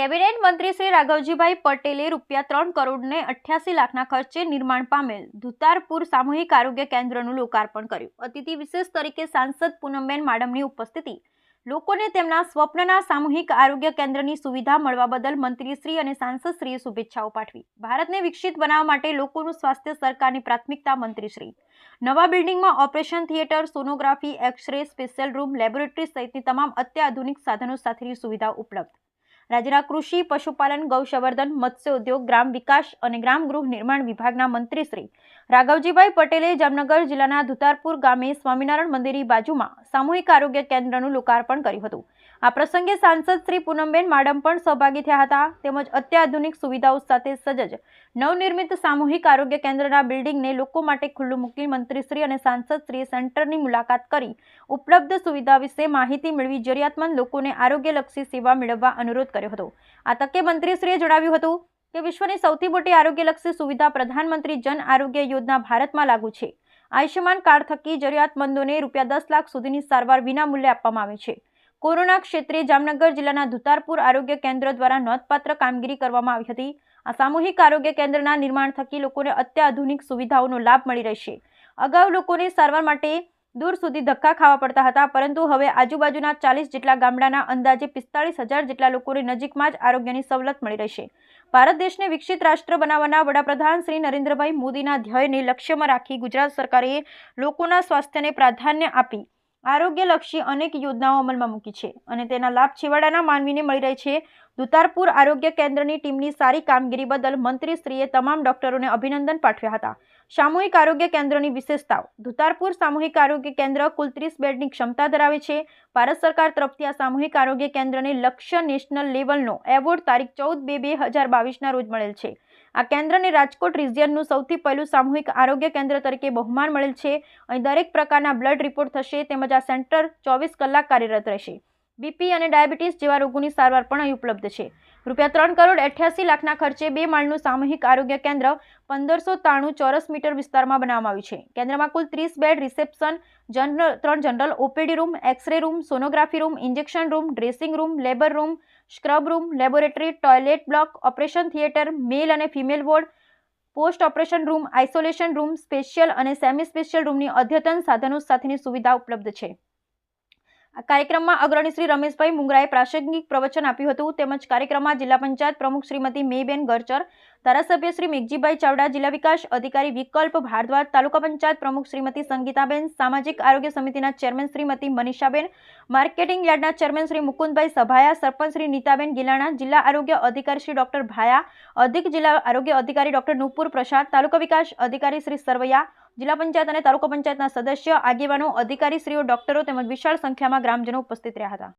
Cabinet મંત્રી શ્રી રાઘવજીભાઈ પટેલે રૂપિયા ત્રણ કરોડને અઠ્યાસી લાખના ખર્ચે નિર્માણ પામેલ ધુતારપુર સામૂહિક આરોગ્ય કેન્દ્રનું લોકાર્પણ કર્યું. અતિથિ વિશેષ તરીકે સાંસદ પૂનમબેન માડમની ઉપસ્થિતિ. લોકોને તેમના સ્વપ્નના સામૂહિક આરોગ્ય કેન્દ્રની સુવિધા મળવા બદલ મંત્રીશ્રી અને સાંસદશ્રીએ શુભેચ્છાઓ પાઠવી. ભારતને વિકસિત બનાવવા માટે લોકોનું સ્વાસ્થ્ય સરકારની પ્રાથમિકતા મંત્રીશ્રી. નવા બિલ્ડિંગમાં operation theatre, sonography, x-ray, special room, laboratory સહિતની તમામ અત્યાધુનિક સાધનો સાથેની સુવિધા ઉપલબ્ધ. રાજ્યના કૃષિ, પશુપાલન ગૌસંવર્ધન મત્સ્ય ઉદ્યોગ ગ્રામ વિકાસ અને ગ્રામ ગૃહ નિર્માણ વિભાગના મંત્રી શ્રી રાઘવજીભાઈ પટેલે જામનગર જિલ્લાના ધુતારપુર ગામે સ્વામિનારાયણ મંદિરની બાજુમાં સામૂહિક આરોગ્ય કેન્દ્રનું લોકાર્પણ કર્યું હતું. આ પ્રસંગે સાંસદ શ્રી પૂનમબેન માડમ પણ સહભાગી થયા હતા. તેમજ અત્યાધુનિક સુવિધાઓ સાથે સજજ નવનિર્મિત સામૂહિક આરોગ્ય કેન્દ્રના બિલ્ડિંગને લોકો માટે ખુલ્લું મૂકી મંત્રીશ્રી અને સાંસદશ્રીએ સેન્ટરની મુલાકાત કરી ઉપલબ્ધ સુવિધા વિશે માહિતી મેળવી જરૂરિયાતમંદ લોકોને આરોગ્યલક્ષી સેવા મેળવવા અનુરોધ કર્યો હતો. આ તકે મંત્રીશ્રીએ જણાવ્યું હતું કે વિશ્વની સૌથી મોટી આરોગ્યલક્ષી સુવિધા પ્રધાનમંત્રી જન આરોગ્ય યોજના ભારતમાં લાગુ છે. આયુષ્યમાન કાર્ડ થકી જરૂરિયાતમંદોને રૂપિયા દસ લાખ સુધીની સારવાર વિનામૂલ્યે આપવામાં આવે છે. કોરોના ક્ષેત્રે જામનગર જિલ્લાના ધુતારપુર આરોગ્ય કેન્દ્ર દ્વારા નોંધપાત્ર કામગીરી કરવામાં આવી હતી. આ સામૂહિક આરોગ્ય કેન્દ્રના નિર્માણ થકી લોકોને અત્યાધુનિક સુવિધાઓનો લાભ મળી રહેશે. અગાઉ લોકોને સારવાર માટે દૂર સુધી ધક્કા ખાવા પડતા હતા, પરંતુ હવે આજુબાજુના ચાલીસ જેટલા ગામડાના અંદાજે પિસ્તાળીસ હજાર જેટલા લોકોને નજીકમાં જ આરોગ્યની સવલત મળી રહેશે. ભારત દેશને વિકસિત રાષ્ટ્ર બનાવવાના વડાપ્રધાન શ્રી નરેન્દ્રભાઈ મોદીના ધ્યેયને લક્ષ્યમાં રાખી ગુજરાત સરકારે લોકોના સ્વાસ્થ્યને પ્રાધાન્ય આપી. આરોગ્યલક્ષી અનેક યોજનાઓ અમલમાં મૂકી છે અને તેના લાભ છેવાડાના માનવીને મળી રહે છે. દુતારપુર આરોગ્ય કેન્દ્રની ટીમની સારી કામગીરી બદલ મંત્રીશ્રીએ તમામ ડોક્ટરોને અભિનંદન પાઠવ્યા હતા. સામૂહિક આરોગ્ય કેન્દ્રની વિશેષતાઓ. દુતારપુર સામૂહિક આરોગ્ય કેન્દ્ર કુલ ત્રીસ બેડની ક્ષમતા ધરાવે છે. ભારત સરકાર તરફથી આ સામૂહિક આરોગ્ય કેન્દ્રને લક્ષ્ય નેશનલ લેવલનો એવોર્ડ તારીખ ચૌદ બે બે હજાર બાવીસના રોજ મળેલ છે. આ કેન્દ્રને રાજકોટ રિજિયનનું સૌથી પહેલું સામૂહિક આરોગ્ય કેન્દ્ર તરીકે બહુમાન મળેલ છે. અહીં દરેક પ્રકારના બ્લડ રિપોર્ટ થશે તેમજ આ સેન્ટર ચોવીસ કલાક કાર્યરત રહેશે. બીપી અને ડાયાબિટીસ જેવા રોગોની સારવાર પણ અહીં ઉપલબ્ધ છે. રૂપિયા ત્રણ કરોડ અઠ્યાસી લાખના ખર્ચે બે માળનું સામૂહિક આરોગ્ય કેન્દ્ર પંદરસો ત્રાણું ચોરસ મીટર વિસ્તારમાં બનાવવામાં આવ્યું છે. કેન્દ્રમાં કુલ ત્રીસ બેડ, રિસેપ્શન, જનરલ, ત્રણ general, OPD room, x-ray room, sonography room, injection room, dressing room, labour room, scrub room, laboratory, toilet block, operation theatre, male અને female ward, post operation room, isolation room, special અને semi special રૂમની અદ્યતન સાધનો સાથેની સુવિધા ઉપલબ્ધ છે. કાર્યક્રમમાં અગ્રણી શ્રી રમેશભાઈ મુંગરાએ પ્રાસંગિક પ્રવચન આપ્યું હતું. તેમજ કાર્યક્રમમાં જિલ્લા પંચાયત પ્રમુખ શ્રીમતી મેબેન ગરચર, ધારાસભ્ય શ્રી મેઘજીભાઈ ચાવડા, જિલ્લા વિકાસ અધિકારી વિકલ્પ ભારદ્વાજ, તાલુકા પંચાયત પ્રમુખ શ્રીમતી સંગીતાબેન, સામાજિક આરોગ્ય સમિતિના ચેરમેન શ્રીમતી મનીષાબેન, માર્કેટિંગ યાર્ડના ચેરમેન શ્રી મુકુંદભાઈ સભાયા, સરપંચ શ્રી નીતાબેન ગિલાણા, જિલ્લા આરોગ્ય અધિકારી શ્રી ડોક્ટર ભાયા, અધિક જિલ્લા આરોગ્ય અધિકારી ડોક્ટર નુપુર પ્રસાદ, તાલુકા વિકાસ અધિકારી શ્રી સરવૈયા જિલ્લા પંચાયત અને તાલુકા પંચાયતના સદસ્ય, આગેવાનો અધિકારી શ્રીઓ ડોક્ટરો તેમજ વિશાળ સંખ્યામાં ગ્રામજનો ઉપસ્થિત રહ્યા હતા.